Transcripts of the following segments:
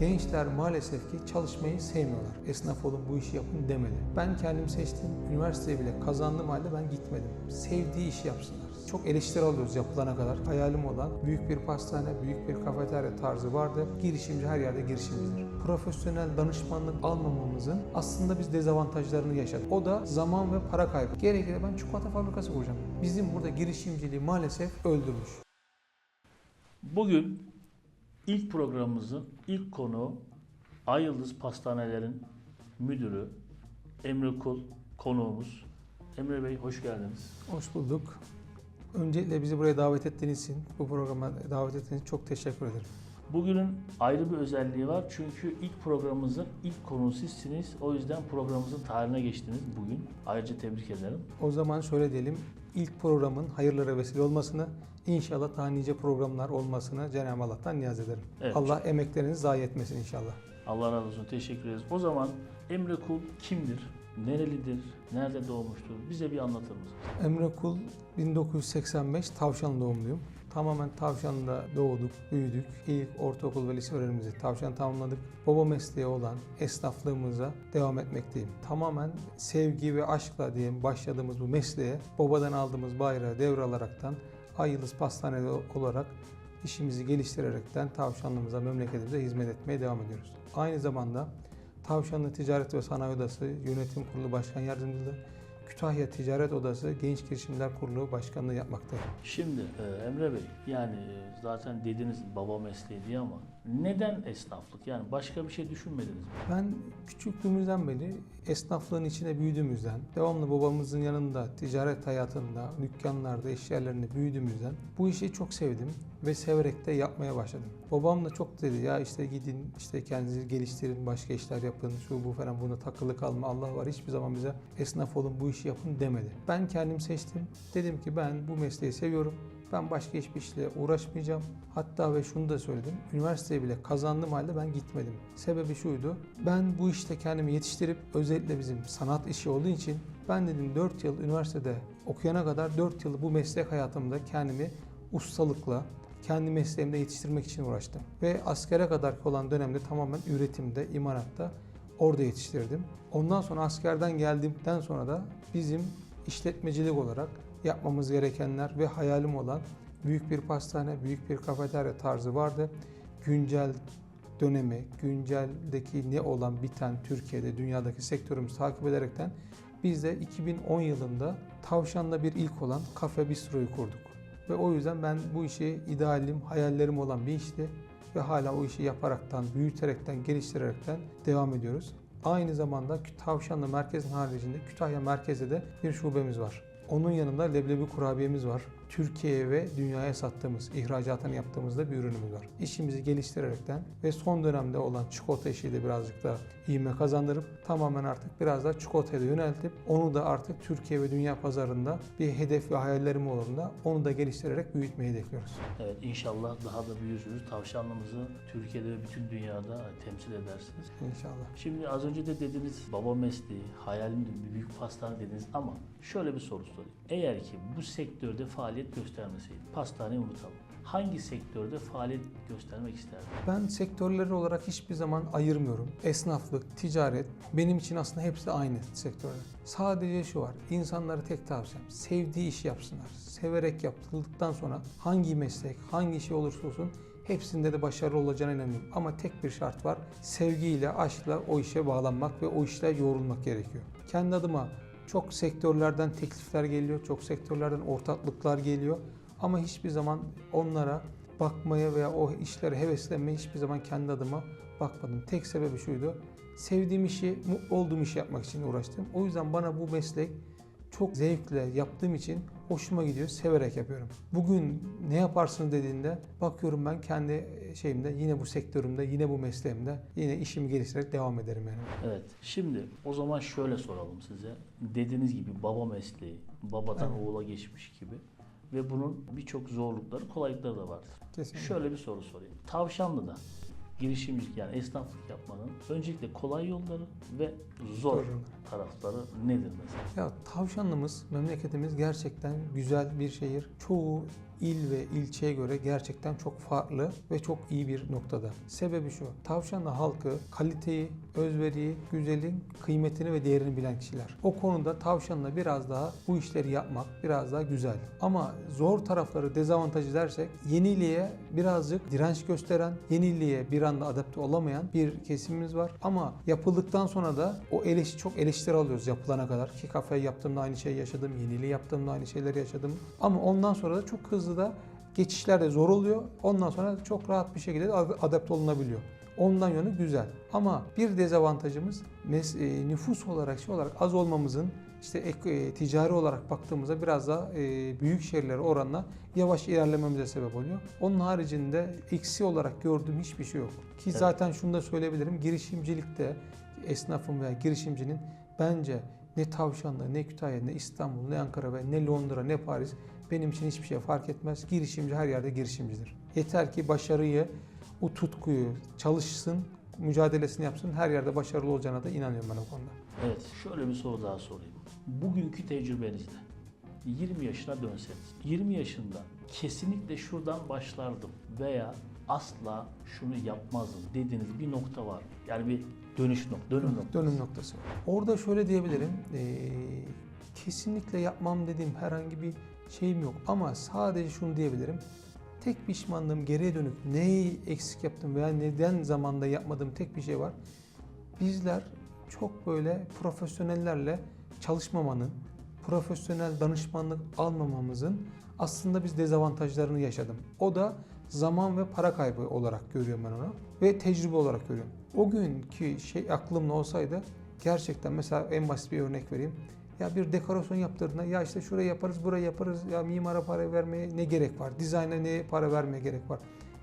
Gençler maalesef ki çalışmayı sevmiyorlar. Esnaf olun bu işi yapın demedi. Ben kendim seçtim. Üniversiteyi bile kazandığım halde ben gitmedim. Sevdiği işi yapsınlar. Çok eleştiri alıyoruz yapılana kadar. Hayalim olan büyük bir pastane, büyük bir kafeterya tarzı vardı. Girişimci her yerde girişimcidir. Profesyonel danışmanlık almamamızın aslında biz dezavantajlarını yaşadık. O da zaman ve para kaybı. Gerekirse ben çikolata fabrikası kuracağım. Bizim burada girişimciliği maalesef öldürmüş. Bugün ilk programımızın ilk konuğu Ay Yıldız Pastanelerin müdürü Emre Kul konuğumuz. Emre Bey hoş geldiniz. Hoş bulduk. Öncelikle bizi buraya davet ettiğiniz için, bu programa davet ettiğiniz için çok teşekkür ederim. Bugünün ayrı bir özelliği var çünkü ilk programımızın ilk konuğu sizsiniz. O yüzden programımızın tarihine geçtiniz bugün. Ayrıca tebrik ederim. O zaman şöyle diyelim, ilk programın hayırlara vesile olmasını, inşallah daha nice programlar olmasını Cenab-ı Allah'tan niyaz ederim. Evet. Allah emeklerinizi zayi etmesin inşallah. Allah razı olsun. Teşekkür ederiz. O zaman Emre Kul kimdir? Nerelidir? Nerede doğmuştur? Bize bir anlatır mısınız? Emre Kul 1985 Tavşan doğumluyum. Tamamen Tavşan'da doğduk, büyüdük. İlk ortaokul ve lise öğrenimizi Tavşan tamamladık. Baba mesleği olan esnaflığımıza devam etmekteyim. Tamamen sevgi ve aşkla diyelim başladığımız bu mesleğe babadan aldığımız bayrağı devralaraktan Ay Yıldız Pastanede olarak işimizi geliştirerekten Tavşanlımıza, memleketimize hizmet etmeye devam ediyoruz. Aynı zamanda Tavşanlı Ticaret ve Sanayi Odası Yönetim Kurulu Başkan Yardımcılığı, Kütahya Ticaret Odası Genç Girişimler Kurulu Başkanlığı yapmaktayım. Şimdi e, Emre Bey yani e, zaten dediniz baba mesleği diye ama neden esnaflık? Yani başka bir şey düşünmediniz mi? Ben küçüklüğümüzden beri esnaflığın içine büyüdüğümüzden, devamlı babamızın yanında, ticaret hayatında, dükkanlarda, iş yerlerinde büyüdüğümüzden bu işi çok sevdim ve severek de yapmaya başladım. Babam da çok dedi ya işte gidin işte kendinizi geliştirin, başka işler yapın, şu bu falan buna takılı kalma. Allah var hiçbir zaman bize esnaf olun bu işi yapın demedi. Ben kendim seçtim. Dedim ki ben bu mesleği seviyorum. Ben başka hiçbir işle uğraşmayacağım. Hatta ve şunu da söyledim. Üniversiteyi bile kazandığım halde ben gitmedim. Sebebi şuydu. Ben bu işte kendimi yetiştirip özellikle bizim sanat işi olduğu için ben dedim 4 yıl üniversitede okuyana kadar 4 yıl bu meslek hayatımda kendimi ustalıkla, kendi mesleğimde yetiştirmek için uğraştım. Ve askere kadar olan dönemde tamamen üretimde, imanatta orada yetiştirdim. Ondan sonra askerden geldikten sonra da bizim işletmecilik olarak yapmamız gerekenler ve hayalim olan büyük bir pastane, büyük bir kafeterya tarzı vardı. Güncel dönemi, günceldeki ne olan biten Türkiye'de, dünyadaki sektörümüzü takip ederekten biz de 2010 yılında Tavşan'da bir ilk olan kafe bistroyu kurduk. Ve o yüzden ben bu işi idealim, hayallerim olan bir işti ve hala o işi yaparaktan, büyüterekten, geliştirerekten devam ediyoruz. Aynı zamanda Tavşanlı merkezin haricinde Kütahya merkezde de bir şubemiz var. Onun yanında leblebi kurabiyemiz var. Türkiye'ye ve dünyaya sattığımız, ihracatını yaptığımızda bir ürünümüz var. İşimizi geliştirerekten ve son dönemde olan çikolata işiyle birazcık da ivme kazandırıp tamamen artık biraz da çikolataya yöneltip onu da artık Türkiye ve dünya pazarında bir hedef ve hayallerim olduğunda onu da geliştirerek büyütmeyi hedefliyoruz. Evet inşallah daha da büyürsünüz. Tavşanlımızı Türkiye'de ve bütün dünyada temsil edersiniz. İnşallah. Şimdi az önce de dediniz baba mesleği, hayalim de bir büyük pastane dediniz ama şöyle bir soru sorayım. Eğer ki bu sektörde faaliyet göstermeseydi, pastaneyi unutalım. Hangi sektörde faaliyet göstermek isterdin? Ben sektörleri olarak hiçbir zaman ayırmıyorum. Esnaflık, ticaret benim için aslında hepsi aynı sektörler. Sadece şu var. insanlara tek tavsiyem sevdiği işi yapsınlar. Severek yapıldıktan sonra hangi meslek, hangi şey olursa olsun hepsinde de başarılı olacağına inanıyorum. Ama tek bir şart var. Sevgiyle, aşkla o işe bağlanmak ve o işle yoğrulmak gerekiyor. Kendi adıma çok sektörlerden teklifler geliyor, çok sektörlerden ortaklıklar geliyor. Ama hiçbir zaman onlara bakmaya veya o işlere heveslenmeye hiçbir zaman kendi adıma bakmadım. Tek sebebi şuydu. Sevdiğim işi, mutlu olduğum işi yapmak için uğraştım. O yüzden bana bu meslek çok zevkle yaptığım için hoşuma gidiyor, severek yapıyorum. Bugün ne yaparsın dediğinde bakıyorum ben kendi şeyimde, yine bu sektörümde, yine bu mesleğimde, yine işimi geliştirerek devam ederim yani. Evet. Şimdi o zaman şöyle soralım size. Dediğiniz gibi baba mesleği, babadan Evet. oğula geçmiş gibi ve bunun birçok zorlukları, kolaylıkları da vardır. Kesinlikle. Şöyle bir soru sorayım. Tavşanlı'da girişimcilik yani esnaflık yapmanın öncelikle kolay yolları ve zor Zor. tarafları nedir mesela? Ya Tavşanlımız, memleketimiz gerçekten güzel bir şehir. Çoğu il ve ilçeye göre gerçekten çok farklı ve çok iyi bir noktada. Sebebi şu. Tavşanlı halkı kaliteyi, özveriyi, güzelin kıymetini ve değerini bilen kişiler. O konuda tavşanla biraz daha bu işleri yapmak biraz daha güzel. Ama zor tarafları dezavantajı dersek yeniliğe birazcık direnç gösteren, yeniliğe bir anda adapte olamayan bir kesimimiz var. Ama yapıldıktan sonra da o eleş çok eleştiri alıyoruz yapılana kadar. Ki kafayı yaptığımda aynı şeyi yaşadım, yeniliği yaptığımda aynı şeyleri yaşadım. Ama ondan sonra da çok hızlı da geçişler de zor oluyor. Ondan sonra çok rahat bir şekilde de adapte olunabiliyor. Ondan yönü güzel. Ama bir dezavantajımız e, nüfus olarak şey olarak az olmamızın işte e, ticari olarak baktığımızda biraz daha e, büyük şehirlere oranla yavaş ilerlememize sebep oluyor. Onun haricinde eksi olarak gördüğüm hiçbir şey yok. Ki Evet. zaten şunu da söyleyebilirim. Girişimcilikte esnafın veya girişimcinin bence ne Tavşan'da, ne Kütahya, ne İstanbul, ne Ankara ve ne Londra, ne Paris benim için hiçbir şey fark etmez. Girişimci her yerde girişimcidir. Yeter ki başarıyı, o tutkuyu çalışsın, mücadelesini yapsın. Her yerde başarılı olacağına da inanıyorum ben o konuda. Evet, şöyle bir soru daha sorayım. Bugünkü tecrübenizle 20 yaşına dönseniz, 20 yaşında kesinlikle şuradan başlardım veya asla şunu yapmazdım dediğiniz bir nokta var. Yani bir dönüş nokta, dönüm noktası. Dönüm noktası. Orada şöyle diyebilirim. eee, kesinlikle yapmam dediğim herhangi bir şeyim yok. Ama sadece şunu diyebilirim. Tek pişmanlığım geriye dönük neyi eksik yaptım veya neden zamanda yapmadığım tek bir şey var. Bizler çok böyle profesyonellerle çalışmamanın, profesyonel danışmanlık almamamızın aslında biz dezavantajlarını yaşadım. O da zaman ve para kaybı olarak görüyorum ben onu ve tecrübe olarak görüyorum. O günkü şey aklımda olsaydı gerçekten mesela en basit bir örnek vereyim. Ya bir dekorasyon yaptırdığında ya işte şurayı yaparız, burayı yaparız. Ya mimara para vermeye ne gerek var? Dizayna ne para vermeye gerek var?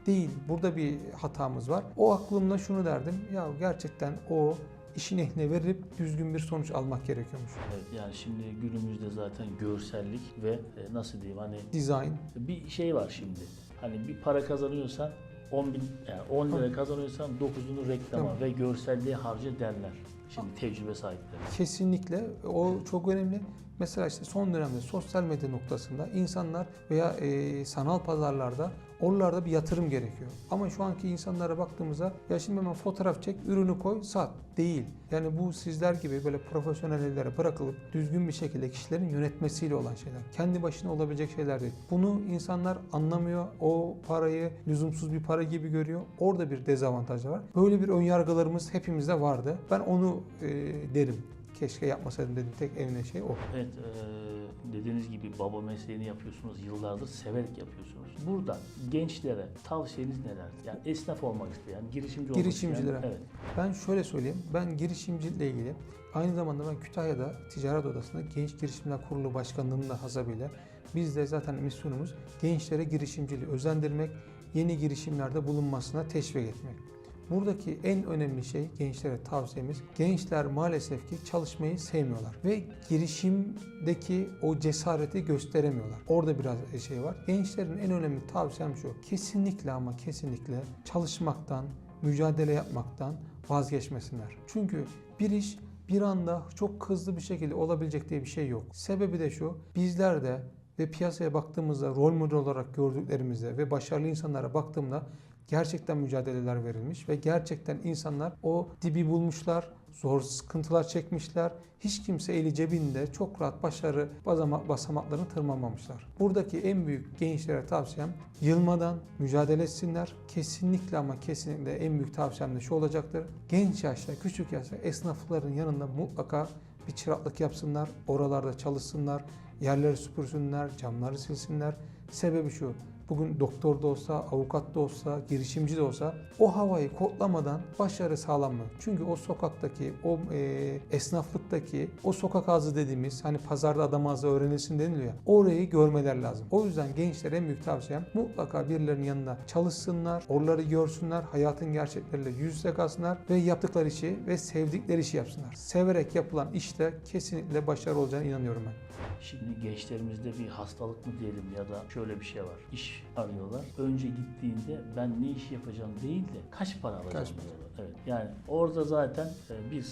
Değil. Burada bir hatamız var. O aklımda şunu derdim. Ya gerçekten o işin ehline verilip düzgün bir sonuç almak gerekiyormuş. Evet, yani şimdi günümüzde zaten görsellik ve e, nasıl diyeyim hani Design. bir şey var şimdi. Hani bir para kazanıyorsan 10 bin, yani 10 lira kazanıyorsan 9'unu reklama Tabii. ve görselliğe harca derler. Şimdi tecrübe sahipleri. Kesinlikle o çok önemli. Mesela işte son dönemde sosyal medya noktasında insanlar veya e, sanal pazarlarda oralarda bir yatırım gerekiyor. Ama şu anki insanlara baktığımızda ya şimdi hemen fotoğraf çek, ürünü koy, sat. Değil. Yani bu sizler gibi böyle profesyonel ellere bırakılıp düzgün bir şekilde kişilerin yönetmesiyle olan şeyler. Kendi başına olabilecek şeyler değil. Bunu insanlar anlamıyor. O parayı lüzumsuz bir para gibi görüyor. Orada bir dezavantaj var. Böyle bir önyargılarımız hepimizde vardı. Ben onu e, derim. Keşke yapmasaydım dedim. Tek evine şey o. Evet, e, dediğiniz gibi baba mesleğini yapıyorsunuz, yıllardır severek yapıyorsunuz. Burada gençlere tavsiyeniz neler? Yani esnaf olmak isteyen, girişimci olmak Girişimcilere. isteyen. Evet. Ben şöyle söyleyeyim. Ben girişimcilikle ilgili aynı zamanda ben Kütahya'da Ticaret Odası'nda Genç Girişimler Kurulu Başkanlığı'nın da hasabıyla biz de zaten misyonumuz gençlere girişimciliği özendirmek, yeni girişimlerde bulunmasına teşvik etmek. Buradaki en önemli şey gençlere tavsiyemiz gençler maalesef ki çalışmayı sevmiyorlar ve girişimdeki o cesareti gösteremiyorlar. Orada biraz şey var. Gençlerin en önemli tavsiyem şu. Kesinlikle ama kesinlikle çalışmaktan, mücadele yapmaktan vazgeçmesinler. Çünkü bir iş bir anda çok hızlı bir şekilde olabilecek diye bir şey yok. Sebebi de şu. Bizler de ve piyasaya baktığımızda rol model olarak gördüklerimizde ve başarılı insanlara baktığımda gerçekten mücadeleler verilmiş ve gerçekten insanlar o dibi bulmuşlar, zor sıkıntılar çekmişler. Hiç kimse eli cebinde çok rahat başarı basama- basamaklarını tırmanmamışlar. Buradaki en büyük gençlere tavsiyem yılmadan mücadele etsinler. Kesinlikle ama kesinlikle en büyük tavsiyem de şu olacaktır. Genç yaşta, küçük yaşta esnafların yanında mutlaka bir çıraklık yapsınlar. Oralarda çalışsınlar. Yerleri süpürsünler, camları silsinler. Sebebi şu. Bugün doktor da olsa, avukat da olsa, girişimci de olsa o havayı kodlamadan başarı sağlanmıyor. Çünkü o sokaktaki, o e, esnaflıktaki, o sokak ağzı dediğimiz hani pazarda adam ağzı öğrenilsin deniliyor ya. Orayı görmeler lazım. O yüzden gençlere en büyük tavsiyem mutlaka birilerinin yanında çalışsınlar, oraları görsünler, hayatın gerçekleriyle yüz yüze kalsınlar ve yaptıkları işi ve sevdikleri işi yapsınlar. Severek yapılan işte kesinlikle başarı olacağına inanıyorum ben. Şimdi gençlerimizde bir hastalık mı diyelim ya da şöyle bir şey var. İş arıyorlar. Önce gittiğinde ben ne iş yapacağım değil de kaç para alacağım Kaç diyorlar. Evet. Yani orada zaten e, 1-0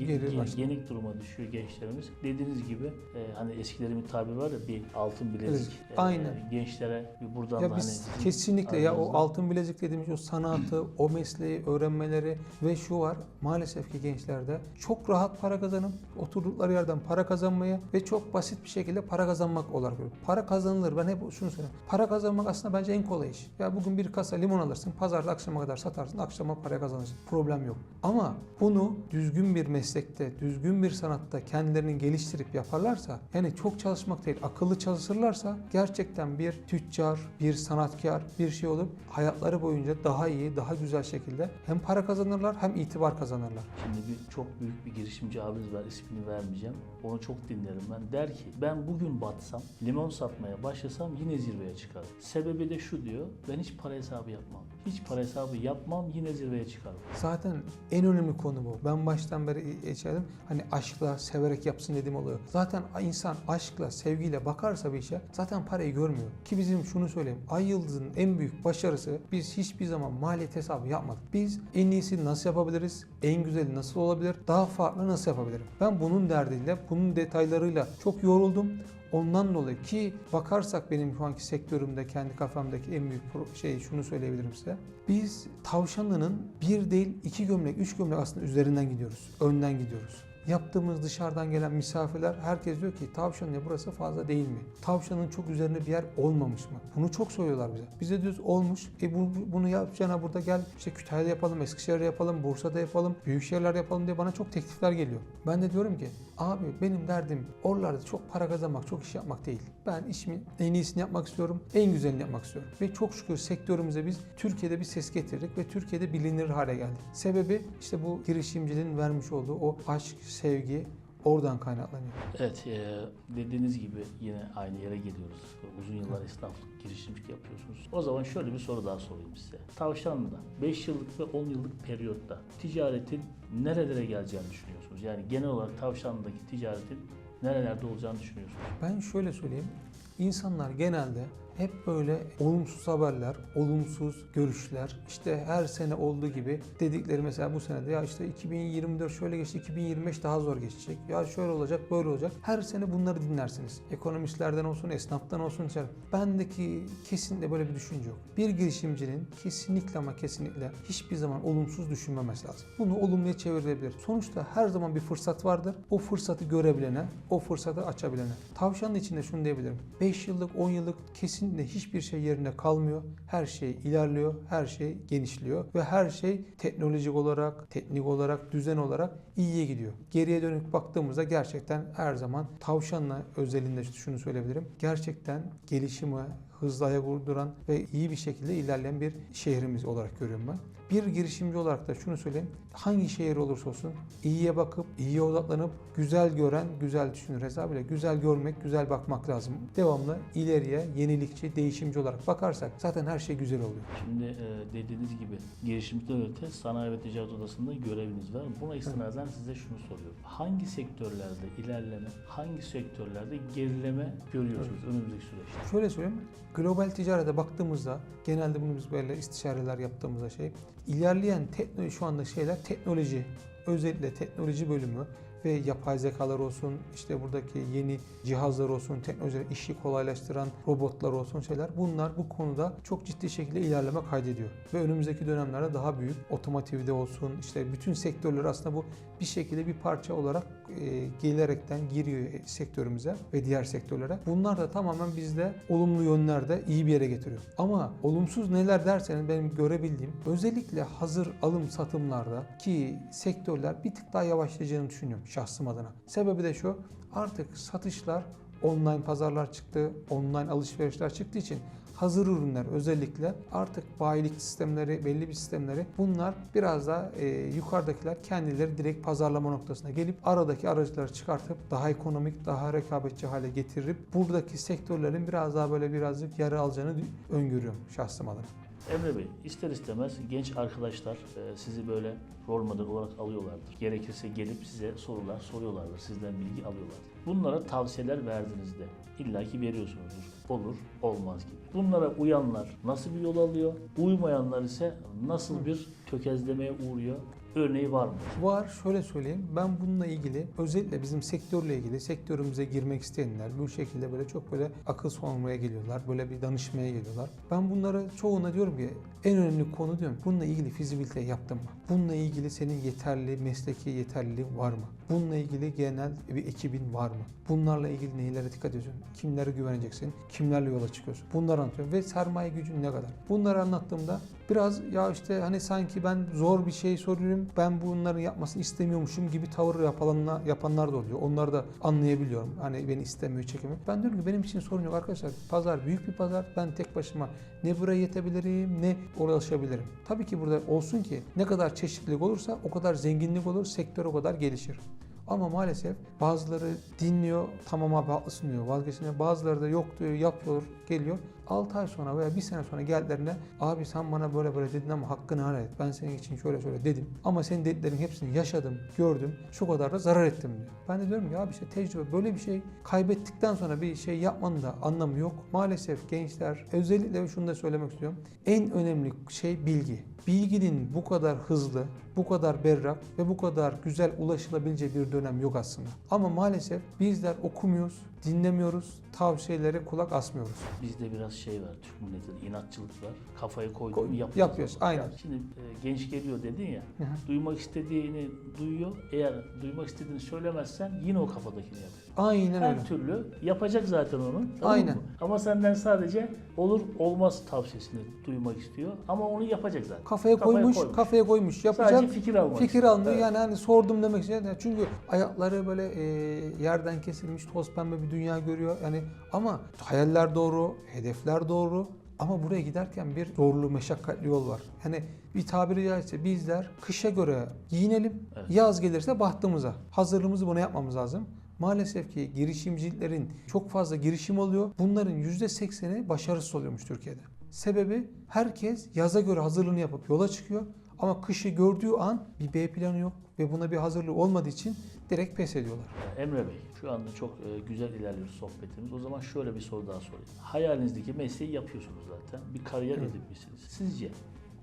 ge- Geri ge- başlıyor. yenik duruma düşüyor gençlerimiz. Dediğiniz gibi e, hani eskilerin bir tabiri var ya bir altın bilezik. Bilezik. E, Aynen. gençlere bir buradan da Ya hani biz kesinlikle ya o altın bilezik dediğimiz o sanatı, o mesleği öğrenmeleri ve şu var maalesef ki gençlerde çok rahat para kazanıp oturdukları yerden para kazanmayı ve çok basit bir şekilde para kazanmak olarak görüyorum. Para kazanılır. Ben hep şunu söylüyorum. Para kazanmak aslında bence en kolay iş. Ya bugün bir kasa limon alırsın, pazarda akşama kadar satarsın, akşama para kazanırsın. Problem yok. Ama bunu düzgün bir meslekte, düzgün bir sanatta kendilerini geliştirip yaparlarsa, yani çok çalışmak değil, akıllı çalışırlarsa gerçekten bir tüccar, bir sanatkar, bir şey olup hayatları boyunca daha iyi, daha güzel şekilde hem para kazanırlar hem itibar kazanırlar. Şimdi bir çok büyük bir girişimci abimiz var ismini vermeyeceğim. Onu çok dinlerim ben. Der ki ben bugün batsam limon satmaya başlasam yine zirveye çıkarım. Sebebi de şu diyor ben hiç para hesabı yapmam. Hiç para hesabı yapmam yine zirveye çıkarım. Zaten en önemli konu bu. Ben baştan beri içerdim. Hani aşkla, severek yapsın dediğim oluyor. Zaten insan aşkla, sevgiyle bakarsa bir işe zaten parayı görmüyor. Ki bizim şunu söyleyeyim. Ay Yıldız'ın en büyük başarısı biz hiçbir zaman maliyet hesabı yapmadık. Biz en iyisini nasıl yapabiliriz? En güzeli nasıl olabilir? Daha farklı nasıl yapabilirim? Ben bunun derdiyle, bunun detaylarıyla çok yoruldum. Ondan dolayı ki bakarsak benim şu anki sektörümde kendi kafamdaki en büyük şey şunu söyleyebilirim size. Biz tavşanlının bir değil iki gömlek, üç gömlek aslında üzerinden gidiyoruz. Önden gidiyoruz. Yaptığımız dışarıdan gelen misafirler herkes diyor ki tavşan ya burası fazla değil mi? Tavşanın çok üzerinde bir yer olmamış mı? Bunu çok söylüyorlar bize. Bize diyoruz olmuş. E bu, bunu yapacağına burada gel işte Kütahya'da yapalım, Eskişehir'de yapalım, Bursa'da yapalım, büyük şehirlerde yapalım diye bana çok teklifler geliyor. Ben de diyorum ki abi benim derdim oralarda çok para kazanmak, çok iş yapmak değil. Ben işimin en iyisini yapmak istiyorum, en güzelini yapmak istiyorum. Ve çok şükür sektörümüze biz Türkiye'de bir ses getirdik ve Türkiye'de bilinir hale geldi. Sebebi işte bu girişimciliğin vermiş olduğu o aşk, sevgi oradan kaynaklanıyor. Evet e, dediğiniz gibi yine aynı yere geliyoruz. Uzun yıllar esnaflık, girişimcilik yapıyorsunuz. O zaman şöyle bir soru daha sorayım size. Tavşanlı'da 5 yıllık ve 10 yıllık periyotta ticaretin nerelere geleceğini düşünüyorsunuz? Yani genel olarak Tavşanlı'daki ticaretin nerelerde olacağını düşünüyorsunuz? Ben şöyle söyleyeyim. İnsanlar genelde hep böyle olumsuz haberler, olumsuz görüşler, işte her sene olduğu gibi dedikleri mesela bu senede ya işte 2024 şöyle geçti, 2025 daha zor geçecek. Ya şöyle olacak, böyle olacak. Her sene bunları dinlersiniz. Ekonomistlerden olsun, esnaftan olsun. Bendeki kesinlikle böyle bir düşünce yok. Bir girişimcinin kesinlikle ama kesinlikle hiçbir zaman olumsuz düşünmemesi lazım. Bunu olumluya çevirebilir. Sonuçta her zaman bir fırsat vardır. O fırsatı görebilene, o fırsatı açabilene. Tavşanın içinde şunu diyebilirim. 5 yıllık, 10 yıllık kesinlikle hiçbir şey yerine kalmıyor. Her şey ilerliyor, her şey genişliyor ve her şey teknolojik olarak, teknik olarak, düzen olarak iyiye gidiyor. Geriye dönük baktığımızda gerçekten her zaman tavşanla özelinde şunu söyleyebilirim. Gerçekten gelişimi hızlı ayak uyduran ve iyi bir şekilde ilerleyen bir şehrimiz olarak görüyorum ben. Bir girişimci olarak da şunu söyleyeyim. Hangi şehir olursa olsun iyiye bakıp, iyiye odaklanıp, güzel gören, güzel düşünür hesabıyla güzel görmek, güzel bakmak lazım. Devamlı ileriye, yenilikçi, değişimci olarak bakarsak zaten her şey güzel oluyor. Şimdi e, dediğiniz gibi girişimcilikten öte sanayi ve ticaret odasında göreviniz var. Buna istinaden size şunu soruyorum. Hangi sektörlerde ilerleme, hangi sektörlerde gerileme görüyorsunuz önümüzdeki süreçte? Şöyle söyleyeyim. Global ticarete baktığımızda genelde bunu biz böyle istişareler yaptığımızda şey ilerleyen teknoloji şu anda şeyler teknoloji özellikle teknoloji bölümü ve yapay zekalar olsun işte buradaki yeni cihazlar olsun teknolojiler işi kolaylaştıran robotlar olsun şeyler bunlar bu konuda çok ciddi şekilde ilerleme kaydediyor ve önümüzdeki dönemlerde daha büyük otomotivde olsun işte bütün sektörler aslında bu bir şekilde bir parça olarak e, gelerekten giriyor sektörümüze ve diğer sektörlere. Bunlar da tamamen bizde olumlu yönlerde iyi bir yere getiriyor. Ama olumsuz neler derseniz benim görebildiğim özellikle hazır alım satımlarda ki sektörler bir tık daha yavaşlayacağını düşünüyorum şahsım adına. Sebebi de şu artık satışlar online pazarlar çıktı, online alışverişler çıktığı için hazır ürünler özellikle artık bayilik sistemleri, belli bir sistemleri bunlar biraz daha e, yukarıdakiler kendileri direkt pazarlama noktasına gelip aradaki aracıları çıkartıp daha ekonomik, daha rekabetçi hale getirip buradaki sektörlerin biraz daha böyle birazcık yarı alacağını öngörüyorum şahsım adına. Emre Bey, ister istemez genç arkadaşlar e, sizi böyle rol model olarak alıyorlardır. Gerekirse gelip size sorular soruyorlardır, sizden bilgi alıyorlardır. Bunlara tavsiyeler verdiğinizde illaki veriyorsunuzdur. Olur, olmaz gibi. Bunlara uyanlar nasıl bir yol alıyor? Uymayanlar ise nasıl bir tökezlemeye uğruyor? Örneği var mı? Var şöyle söyleyeyim ben bununla ilgili özellikle bizim sektörle ilgili sektörümüze girmek isteyenler bu şekilde böyle çok böyle akıl sormaya geliyorlar. Böyle bir danışmaya geliyorlar. Ben bunlara çoğuna diyorum ki en önemli konu diyorum bununla ilgili fizibilite yaptın mı? Bununla ilgili senin yeterli mesleki yeterliliğin var mı? Bununla ilgili genel bir ekibin var mı? Bunlarla ilgili neylere dikkat ediyorsun? Kimlere güveneceksin? Kimlerle yola çıkıyorsun? Bunları anlatıyorum ve sermaye gücün ne kadar? Bunları anlattığımda biraz ya işte hani sanki ben zor bir şey soruyorum ben bunların yapmasını istemiyormuşum gibi tavır yapanlar, yapanlar da oluyor. Onları da anlayabiliyorum. Hani beni istemiyor, çekemiyor. Ben diyorum ki benim için sorun yok arkadaşlar. Pazar büyük bir pazar. Ben tek başıma ne buraya yetebilirim ne ulaşabilirim. Tabii ki burada olsun ki ne kadar çeşitlilik olursa o kadar zenginlik olur, sektör o kadar gelişir. Ama maalesef bazıları dinliyor, tamam abi haklısın diyor, vazgeçmiyor. Bazıları da yok diyor, yapıyor, geliyor. 6 ay sonra veya bir sene sonra geldiklerinde abi sen bana böyle böyle dedin ama hakkını helal et. Ben senin için şöyle şöyle dedim. Ama senin dediklerin hepsini yaşadım, gördüm. Şu kadar da zarar ettim diyor. Ben de diyorum ki abi işte tecrübe böyle bir şey kaybettikten sonra bir şey yapmanın da anlamı yok. Maalesef gençler özellikle şunu da söylemek istiyorum. En önemli şey bilgi. Bilginin bu kadar hızlı, bu kadar berrak ve bu kadar güzel ulaşılabileceği bir dönem yok aslında. Ama maalesef bizler okumuyoruz, dinlemiyoruz, tavsiyelere kulak asmıyoruz. Bizde biraz şey var, Türk milletinde inatçılık var. Kafayı koyduğunu Koy- yapıyoruz. yapıyoruz, aynen. Şimdi e, genç geliyor dedin ya, duymak istediğini duyuyor. Eğer duymak istediğini söylemezsen yine o kafadakini yapıyor. Aynen öyle. Her türlü yapacak zaten onu. Tamam Aynen. Mı? Ama senden sadece olur olmaz tavsiyesini duymak istiyor. Ama onu yapacak zaten. Kafaya koymuş, kafaya koymuş, yapacak. Sadece fikir almak Fikir almıyor Evet. yani hani sordum demek için. Çünkü ayakları böyle e, yerden kesilmiş toz pembe bir dünya görüyor. Yani ama hayaller doğru, hedefler doğru. Ama buraya giderken bir zorlu, meşakkatli yol var. Yani bir tabiri caizse bizler kışa göre giyinelim, Evet. yaz gelirse bahtımıza. Hazırlığımızı buna yapmamız lazım. Maalesef ki girişimcilerin çok fazla girişim oluyor. Bunların %80'i başarısız oluyormuş Türkiye'de. Sebebi herkes yaza göre hazırlığını yapıp yola çıkıyor. Ama kışı gördüğü an bir B planı yok ve buna bir hazırlığı olmadığı için direkt pes ediyorlar. Emre Bey, şu anda çok e, güzel ilerliyor sohbetimiz. O zaman şöyle bir soru daha sorayım. Hayalinizdeki mesleği yapıyorsunuz zaten. Bir kariyer Evet. edinmişsiniz. Sizce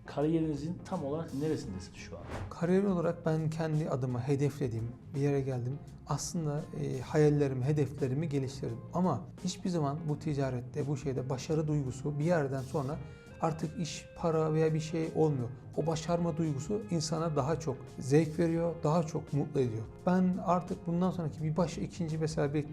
kariyerinizin tam olarak neresindesiniz şu an? Kariyer olarak ben kendi adıma hedeflediğim bir yere geldim. Aslında e, hayallerimi, hedeflerimi geliştirdim. Ama hiçbir zaman bu ticarette, bu şeyde başarı duygusu bir yerden sonra artık iş, para veya bir şey olmuyor. O başarma duygusu insana daha çok zevk veriyor, daha çok mutlu ediyor. Ben artık bundan sonraki bir baş, ikinci mesela bir e,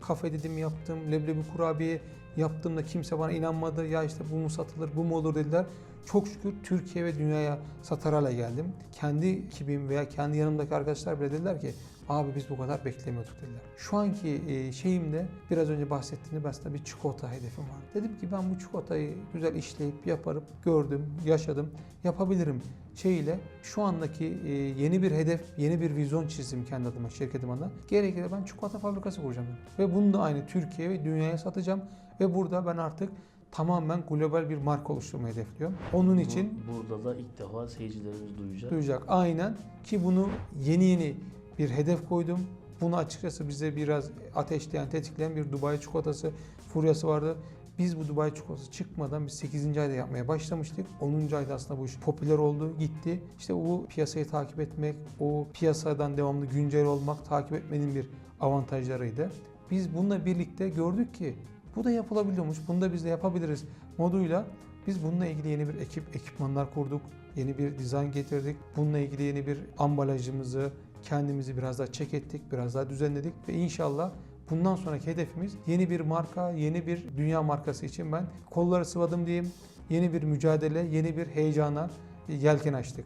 kafe dedim yaptım, leblebi kurabiye yaptığımda kimse bana inanmadı. Ya işte bu mu satılır, bu mu olur dediler. Çok şükür Türkiye ve dünyaya satar hale geldim. Kendi ekibim veya kendi yanımdaki arkadaşlar bile dediler ki abi biz bu kadar beklemiyorduk dediler. Şu anki e, şeyimde biraz önce bahsettiğim aslında bir çikolata hedefim var. Dedim ki ben bu çikolatayı güzel işleyip yaparım, gördüm, yaşadım, yapabilirim şeyiyle şu andaki e, yeni bir hedef, yeni bir vizyon çizdim kendi adıma, şirketim adına. Gerekirse ben çikolata fabrikası kuracağım. dedim. Ve bunu da aynı Türkiye ve dünyaya satacağım. Ve burada ben artık tamamen global bir marka oluşturmayı hedefliyorum. Onun için Bu- burada da ilk defa seyircilerimiz duyacak. duyacak aynen ki bunu yeni yeni bir hedef koydum. Bunu açıkçası bize biraz ateşleyen, tetikleyen bir Dubai çikolatası furyası vardı. Biz bu Dubai çikolatası çıkmadan biz 8. ayda yapmaya başlamıştık. 10. ayda aslında bu iş popüler oldu, gitti. İşte bu piyasayı takip etmek, o piyasadan devamlı güncel olmak, takip etmenin bir avantajlarıydı. Biz bununla birlikte gördük ki bu da yapılabiliyormuş, bunu da biz de yapabiliriz moduyla biz bununla ilgili yeni bir ekip, ekipmanlar kurduk. Yeni bir dizayn getirdik. Bununla ilgili yeni bir ambalajımızı, kendimizi biraz daha çek ettik, biraz daha düzenledik ve inşallah bundan sonraki hedefimiz yeni bir marka, yeni bir dünya markası için ben kolları sıvadım diyeyim. Yeni bir mücadele, yeni bir heyecana yelken açtık.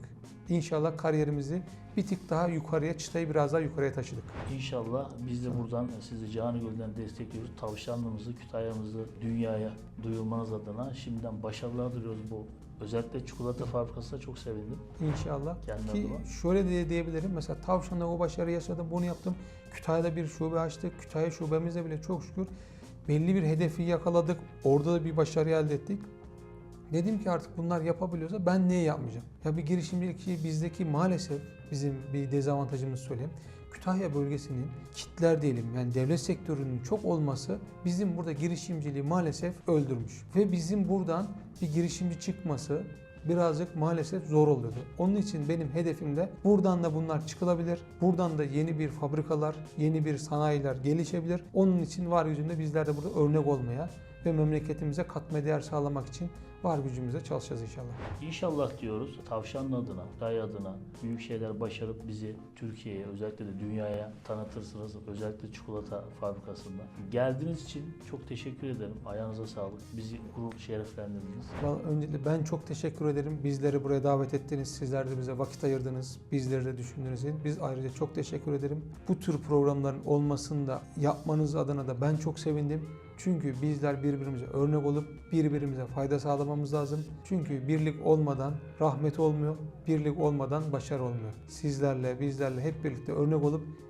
İnşallah kariyerimizi bir tık daha yukarıya, çıtayı biraz daha yukarıya taşıdık. İnşallah biz de buradan sizi canı gölden destekliyoruz. Tavşanlığımızı, Kütahya'mızı dünyaya duyurmanız adına şimdiden başarılar diliyoruz bu. Özellikle çikolata fabrikasına çok sevindim. İnşallah. Kendi Ki adıma. şöyle de diyebilirim. Mesela Tavşan'da o başarıyı yaşadım, bunu yaptım. Kütahya'da bir şube açtık. Kütahya şubemizde bile çok şükür belli bir hedefi yakaladık. Orada da bir başarı elde ettik. Dedim ki artık bunlar yapabiliyorsa ben niye yapmayacağım? Ya bir girişimcilik bizdeki maalesef bizim bir dezavantajımız söyleyeyim. Kütahya bölgesinin kitler diyelim yani devlet sektörünün çok olması bizim burada girişimciliği maalesef öldürmüş. Ve bizim buradan bir girişimci çıkması birazcık maalesef zor oluyordu. Onun için benim hedefim de buradan da bunlar çıkılabilir. Buradan da yeni bir fabrikalar, yeni bir sanayiler gelişebilir. Onun için var gücümde bizler de burada örnek olmaya ve memleketimize katma değer sağlamak için var gücümüzle çalışacağız inşallah. İnşallah diyoruz tavşanın adına, Tay adına büyük şeyler başarıp bizi Türkiye'ye özellikle de dünyaya tanıtırsınız. Özellikle çikolata fabrikasında. Geldiğiniz için çok teşekkür ederim. Ayağınıza sağlık. Bizi gurur şereflendirdiniz. Vallahi Öncelikle ben çok teşekkür ederim. Bizleri buraya davet ettiniz. Sizler de bize vakit ayırdınız. Bizleri de düşündüğünüz için biz ayrıca çok teşekkür ederim. Bu tür programların olmasında yapmanız adına da ben çok sevindim. Çünkü bizler birbirimize örnek olup birbirimize fayda sağlamamız lazım. Çünkü birlik olmadan rahmet olmuyor, birlik olmadan başarı olmuyor. Sizlerle, bizlerle hep birlikte örnek olup